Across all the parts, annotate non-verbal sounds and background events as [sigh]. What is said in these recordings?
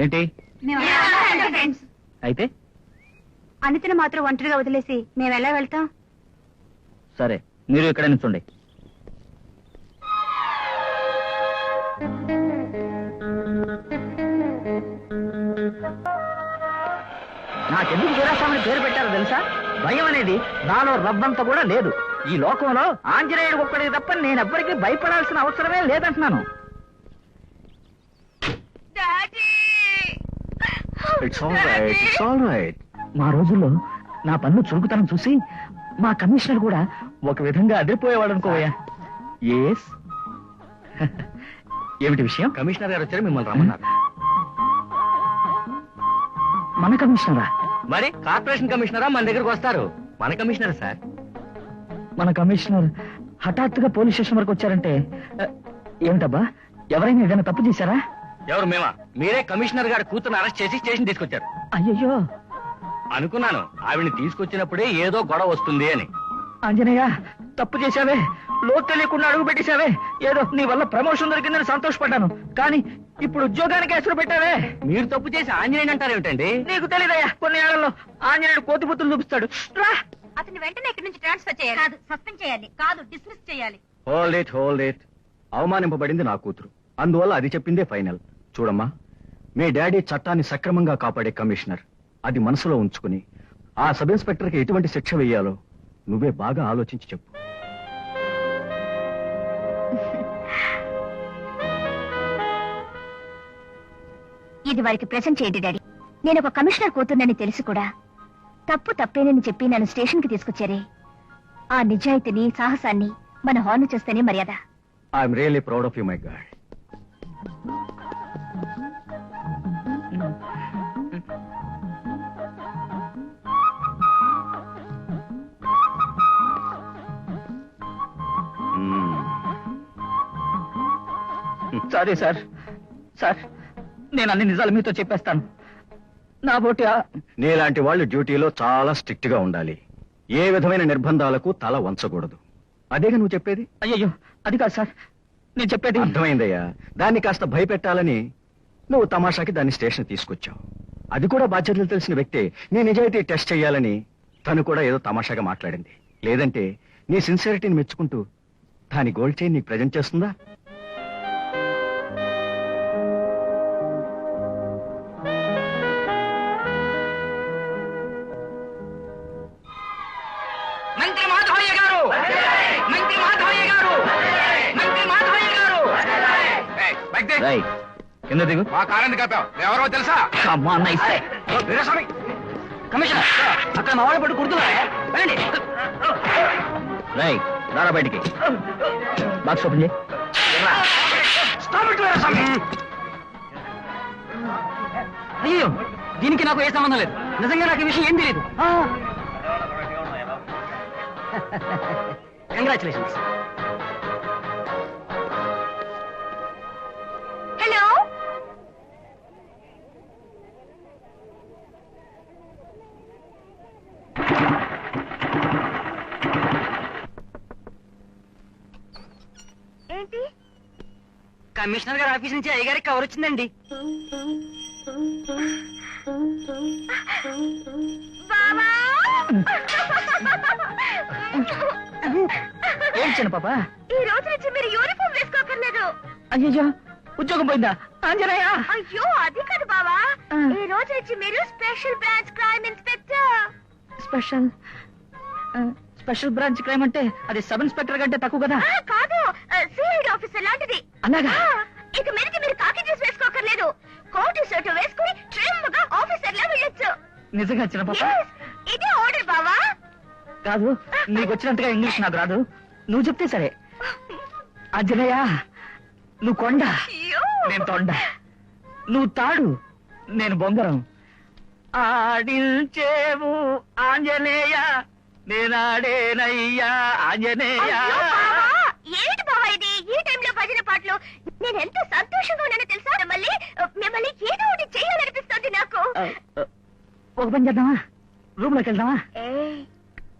ఏంటి? అయితే? అనితను మాత్రం ఒంటరిగా వదిలేసి మేము ఎలా వెళ్తాం? సరే మీరు ఇక్కడ నిల్చోండి నాకెందుకు వీరాస్వామిని పేరు పెట్టారో తెలుసా? భయం అనేది నాలో రవ్వంత కూడా లేదు. ఈ లోకంలో ఆంజనేయుడు ఒక్కడికి తప్ప నేను ఎవ్వరికీ భయపడాల్సిన అవసరమే లేదంటున్నాను. It's all right it's all right మా రోజుల్లో నా పన్ను చురుకుతనం చూసి మా కమిషనర్ కూడా ఒక విధంగా అదిరిపోయేవాడు అనుకోవయ్యా. ఎస్ [laughs] ఏమిటి విషయం? కమిషనర్ గారు వచ్చారు మిమ్మల్ని రమ్మన్నారు. మన కమిషనరా? మరి కార్పొరేషన్ కమిషనరా? మన దగ్గరకు వస్తారు. మన కమిషనర్ సార్? మన కమిషనర్ హఠాత్తుగా పోలీస్ స్టేషన్ వరకు వచ్చారంటే ఏమిటబ్బా? ఎవరైనా ఏదైనా తప్పు చేశారా? ఎవరు మేమా? మీరే కమిషనర్ గారి కూతురు అరెస్ట్ చేసి స్టేషన్ తీసుకొచ్చారు. అయ్యయ్యో. అనుకున్నాను ఆవిడ్ని తీసుకొచ్చినప్పుడే ఏదో గొడవ వస్తుంది అని. ఆంజనేయ తప్పు చేశావే. లోతు తెలియకుండా అడుగు పెట్టేశావే. ఏదో నీ వల్ల ప్రమోషన్ దొరికిందని సంతోషపడ్డాను. కానీ ఇప్పుడు ఉద్యోగానికి ఎసురు పెట్టావే. మీరు తప్పు చేసి ఆంజనేయుడు అంటారు ఏమిటండి? నీకు తెలియదయ్యా. కొన్ని ఏళ్ళలో ఆంజనేయుడు కోతి పుత్రులు చూపిస్తాడు. రా. అతని వెంటనే ఇక్కడి నుంచి ట్రాన్స్ఫర్ చేయాలి. కాదు సస్పెండ్ చేయాలి. కాదు డిస్మిస్ చేయాలి. హోల్డ్ ఇట్ హోల్డ్ ఇట్ అవమానింపబడింది నా కూతురు. అందువల్ల అది చెప్పిందే ఫైనల్. చూడమ్మా మీ డాడీ చట్టాన్ని సక్రమంగా కాపాడే కమిషనర్. అది మనసులో ఉంచుకుని ఆ సబ్ ఇన్స్పెక్టర్కి ఎటువంటి శిక్ష వేయాలో నువ్వే బాగా ఆలోచించి చెప్పు. ఇది వారికి ప్రెజెంట్ చేయండి డాడీ. నేను ఒక కమిషనర్ కూతుర్నని తెలిసి కూడా తప్పు తప్పేనని చెప్పి నన్ను స్టేషన్కి తీసుకొచ్చారే. ఆ నిజాయితీని సాహసాన్ని మన హార్న్ చేస్తేనే మర్యాద. I'm really proud of you my God sorry sir. Sir నేను అన్ని నిజాలు మీతో చెప్పేస్తాను. నా బోటి నీలాంటి వాళ్ళు డ్యూటీలో చాలా స్ట్రిక్ట్గా ఉండాలి. ఏ విధమైన నిర్బంధాలకు తల వంచకూడదు. అదేగా నువ్వు చెప్పేది? అయ్యయ్యో అది కాదు సార్. నేను చెప్పేది అర్థమైందయ్యా. దాన్ని కాస్త భయపెట్టాలని నువ్వు తమాషాకి దాన్ని స్టేషన్ తీసుకొచ్చావు. అది కూడా బాధ్యతలు తెలిసిన వ్యక్తే నీ నిజాయితీ టెస్ట్ చేయాలని తను కూడా ఏదో తమాషాగా మాట్లాడింది. లేదంటే నీ సిన్సియరిటీని మెచ్చుకుంటూ దాని గోల్డ్ చైన్ నీకు ప్రజెంట్ చేస్తుందా? కింద దిగు. మా కారణం కాపావు ఎవరో తెలుసా? అమ్మా అన్న ఇస్తే వీరస్వామి. కమిషనర్ అక్కడ మా వాళ్ళు రై బయటికి. బాక్స్ ఓపెన్ చేయి. అయ్యో దీనికి నాకు ఏ సంబంధం లేదు. నిజంగా నాకు ఈ విషయం ఏం తెలియదు కంగ్రాచులేషన్స్ కమిషనర్ గారి ఆఫీస్ నుంచి అయ్యగారికి కవర్ వచ్చిందండి. చిన్న పాప. ఈ రోజు నుంచి మీరు యూనిఫామ్ వేసుకోకర్లేదు. అయ్యో ఉద్యోగం పోయిందా? ఆంజనేయ! అయ్యో అది కాదు బావా ఆ. ఈ రోజు నుంచి మీరు special branch crime inspector. Special? Special branch crime అంటే అది సబ్ ఇన్స్పెక్టర్ కంటే తక్కువ కదా? కాదు. సిఐడి ఆఫీసర్ లాంటిది. అలాగా ఆ, ఇక మీదకి మీరు కాకి డ్రెస్ వేసుకోకర్లేదు. కోటు షర్ట్ వేసుకుని ట్రిమ్గా ఆఫీసర్ లా వెళ్ళొచ్చు. నిజంగా చిన్న పాప? ఇదే ఆర్డర్ బావా. కాదు నీకు వచ్చినంతగా ఇంగ్లీష్ నాకు రాదు. నువ్వు చెప్తే సరే. ఆంజనేయ నువ్వు కొండ. నేను తొండ. నువ్వు తాడు నేను బొంగరం. ఆడించేము ఆంజనేయ. నేనాడేనయ్యా ఆంజనేయ. అయ్యో బావా, ఏమిటి బావా ఇది? ఈ టైంలో భజన పాటలు. నేను ఎంత సంతోషంగా ఉన్నానో తెలుసా? మిమ్మల్ని మిమ్మల్ని ఏదో ఒకటి చేయాలనిపిస్తుంది నాకు. ఒక పని చేద్దామా? రూమ్లోకి వెళ్దామా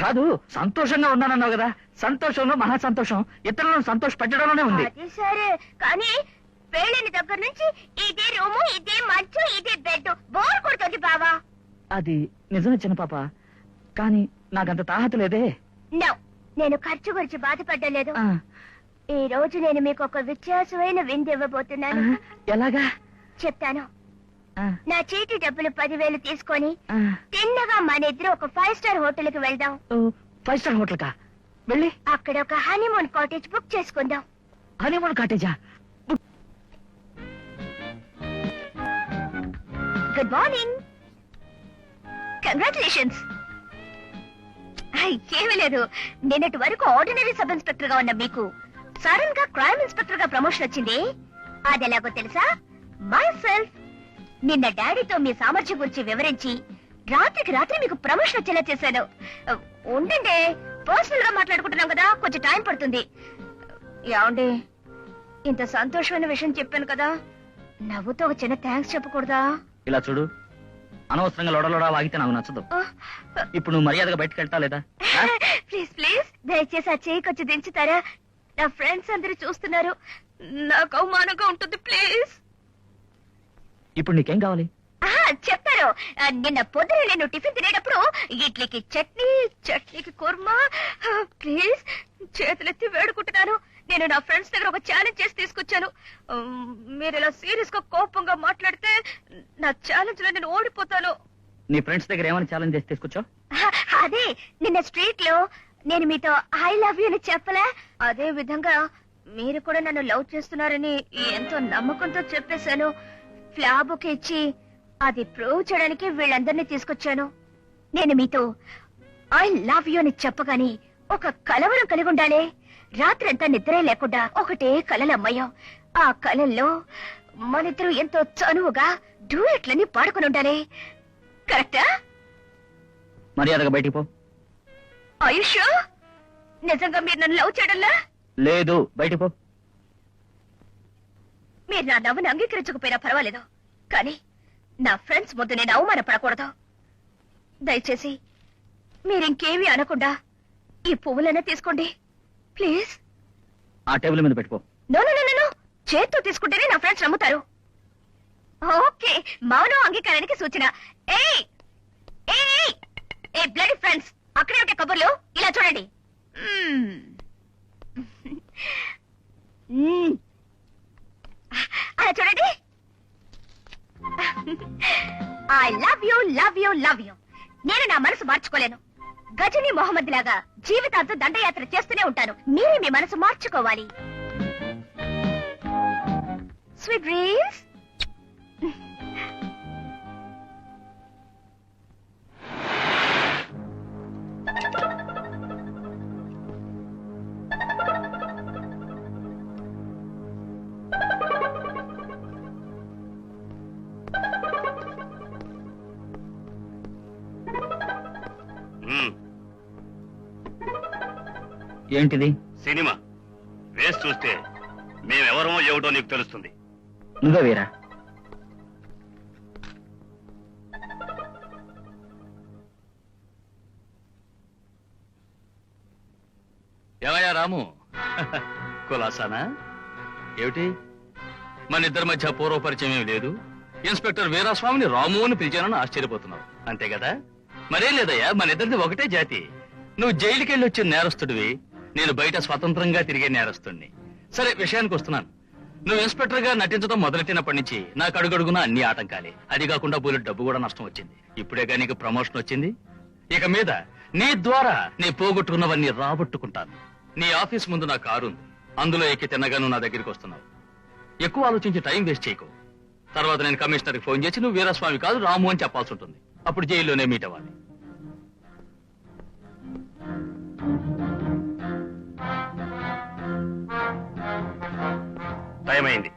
కాదు సంతోషంగా ఉన్నానన్నావు కదా. సంతోషంలో మహా సంతోషం ఇతరులను సంతోష పెట్టడంలోనే ఉంది. అది సరే. కానీ పెళ్ళైన దగ్గర నుంచి ఇదే రూము ఇదే మంచం ఇదే అది నిజమే చిన్న పాప కానీ నాకంత తాహత లేదే? నో నేను ఖర్చు గురించి బాధపడ్డలేదు ఆ, ఈ రోజు నేను మీకు ఒక వ్యత్యాసమైన విందు ఆ, ఇవ్వబోతున్నాను ఎలాగా? చెప్తాను. ఆ, నా చేతి డబ్బులు పదివేలు తీసుకొని ఆ, తిన్నగా మన ఇద్దరు ఒక ఫైవ్ స్టార్ హోటల్కి వెళ్దాం. ఓ, ఫైవ్ స్టార్ హోటల్ కా వెళ్ళి. అక్కడ ఒక హనీమూన్ కాటేజ్ బుక్ చేసుకుందాం. హనీమూన్ కాటేజా? గుడ్ మార్నింగ్ కంగ్రాచులేషన్స్ ఏమీ లేదు. నిన్నటి వరకు ఆర్డినరీ సబ్ ఇన్స్పెక్టర్గా ఉన్న మీకు సడన్గా క్రైమ్ ఇన్స్పెక్టర్గా ప్రమోషన్ వచ్చింది. అది ఎలాగో తెలుసా? మై సెల్ఫ్ నిన్న డాడీతో మీ సామర్థ్యం గురించి వివరించి రాత్రికి రాత్రి మీకు ప్రమోషన్ వచ్చేలా చేశాను ఉండండి. పర్సనల్గా మాట్లాడుకుంటున్నాం కదా కొంచెం టైం పడుతుంది. ఏమండి? ఇంత సంతోషమైన విషయం చెప్పాను కదా నవ్వుతో ఒక చిన్న థ్యాంక్స్ చెప్పకూడదా? ఇలా చూడు అనవసరంగా లొడలోడా వాగితే నాకు నచ్చదు. ఇప్పుడు నువ్వు మర్యాదగా బయటకు వెళ్తా లేదా? Please please. దయచేసి ఆ చేయి కొంచెం దించుతారా? నా ఫ్రెండ్స్ అందరూ చూస్తున్నారు. నాకు అవమానంగా ఉంటుంది ప్లీజ్. ఇప్పుడు నీకేం కావాలి? చెప్తారు ఆ, నిన్న పొద్దున నేను టిఫిన్ తినేటప్పుడు ఇడ్లీకి చట్నీ చట్నీకి కుర్మా ప్లీజ్. చేతులెత్తి వేడుకుంటున్నాను. నేను నా ఫ్రెండ్స్ దగ్గర ఒక ఛాలెంజ్ చేసి తీసుకొచ్చాను. మీరు ఇలా సీరియస్గా కోపంగా మాట్లాడితే నా ఛాలెంజ్లో నేను ఓడిపోతాను. నీ ఫ్రెండ్స్ దగ్గర ఏమైనా ఛాలెంజ్ చేసి తీసుకొచ్చావు అదే నిన్న స్ట్రీట్లో నేను మీతో ఐ లవ్ యూ అని చెప్పలే. అదే విధంగా మీరు కూడా నన్ను లవ్ చేస్తున్నారని ఎంతో నమ్మకంతో చెప్పేశాను. ఫ్లాబుకి ఇచ్చి అది ప్రూవ్ చేయడానికి వీళ్ళందరినీ తీసుకొచ్చాను. నేను మీతో ఐ లవ్ యూ అని చెప్పగాని ఒక కలవరం కలిగి ఉండాలి. రాత్రంతా నిద్రే లేకుండా ఒకటే కలలమ్మయ్యాం ఆ కలల్లో మనిద్దరు ఎంతో చనువుగా డూయట్లని పాడుకుని ఉండాలి. కరెక్టా? మర్యాదగా బయటికి పో. ఆయుష్ నిజంగా మీరు నన్ను లవ్ చేయడంలా? లేదు బయటికి పో. మీరు నా నవ్వును అంగీకరించకపోయినా పర్వాలేదు. కానీ నా ఫ్రెండ్స్ ముందు నేను అవమానపడకూడదు. దయచేసి మీరింకేమీ అనకుండా ఈ పువ్వులైనా తీసుకోండి. ప్లీజ్. ఆ టేబుల్ మీద పెట్టుకో. నో నో నో నో చేత్తో తీసుకుంటేనే నా ఫ్రెండ్స్ నమ్ముతారు. ఓకే మౌనం అంగీకారానికి సూచన. ఏయ్! అక్కడే ఉంటే కబుర్లు? ఇలా చూడండి. అలా చూడండి. I love you love you love you నేను నా మనసు మార్చుకోలేను. గజని మొహమ్మద్ లాగా జీవితాంతం దండయాత్ర చేస్తూనే ఉంటాను. మీరే మీ మనసు మార్చుకోవాలి. స్వీట్ డ్రీమ్స్ ఏంటిది? సినిమా. వేసి చూస్తే మేమెవరమో ఏమిటో నీకు తెలుస్తుంది. నువ్వే వీరా. ఏమయ్యా రాము? కులాసానా? ఏమిటి? మన ఇద్దరి మధ్య పూర్వ పరిచయం ఏమీ లేదు. ఇన్స్పెక్టర్ వీరాస్వామిని రాము అని పిలిచానని ఆశ్చర్యపోతున్నావు. అంతే కదా? మరేం లేదయ్యా మన ఇద్దరిది ఒకటే జాతి. నువ్వు జైలుకి వెళ్ళి వచ్చిన నేరస్తుడివి. నేను బయట స్వతంత్రంగా తిరిగే నేరస్తుణ్ణి. సరే విషయానికి వస్తున్నాను. నువ్వు ఇన్స్పెక్టర్గా నటించడం మొదలెట్టినప్పటి నుంచి నాకు అడుగడుగున అన్ని ఆటంకాలే. అది కాకుండా బోలె డబ్బు కూడా నష్టం వచ్చింది. ఇప్పుడేగా నీకు ప్రమోషన్ వచ్చింది? ఇక మీద నీ ద్వారా నీ పోగొట్టుకున్నవన్నీ రాబట్టుకుంటాను. నీ ఆఫీస్ ముందు నా కారు ఉంది. అందులో ఎక్కి తిన్నగాను నా దగ్గరికి వస్తున్నావు. ఎక్కువ ఆలోచించి టైం వేస్ట్ చేయకు. తర్వాత నేను కమిషనర్కి ఫోన్ చేసి నువ్వు వీరస్వామి కాదు రాము అని చెప్పాల్సి ఉంటుంది. అప్పుడు జైల్లోనే మీట్ అవ్వాలి. టైం అయింది.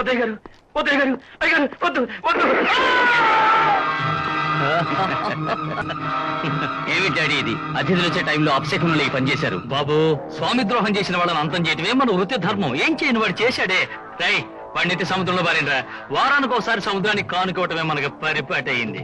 వద్దయ్య గారు గారు వద్దు వద్దు. ఏమి డాడీ ఇది? అతిథులు వచ్చే టైంలో అప్సెకులు పనిచేశారు బాబు స్వామి ద్రోహం చేసిన వాళ్ళని అంతం చేయటమే మన వృత్తి ధర్మం. ఏం చేయని వాడు చేశాడే? రై వాడినైతే సముద్రంలో బారినరా వారానికి ఒకసారి సముద్రానికి కానుకోవటమే మనకు పరిపాటు అయింది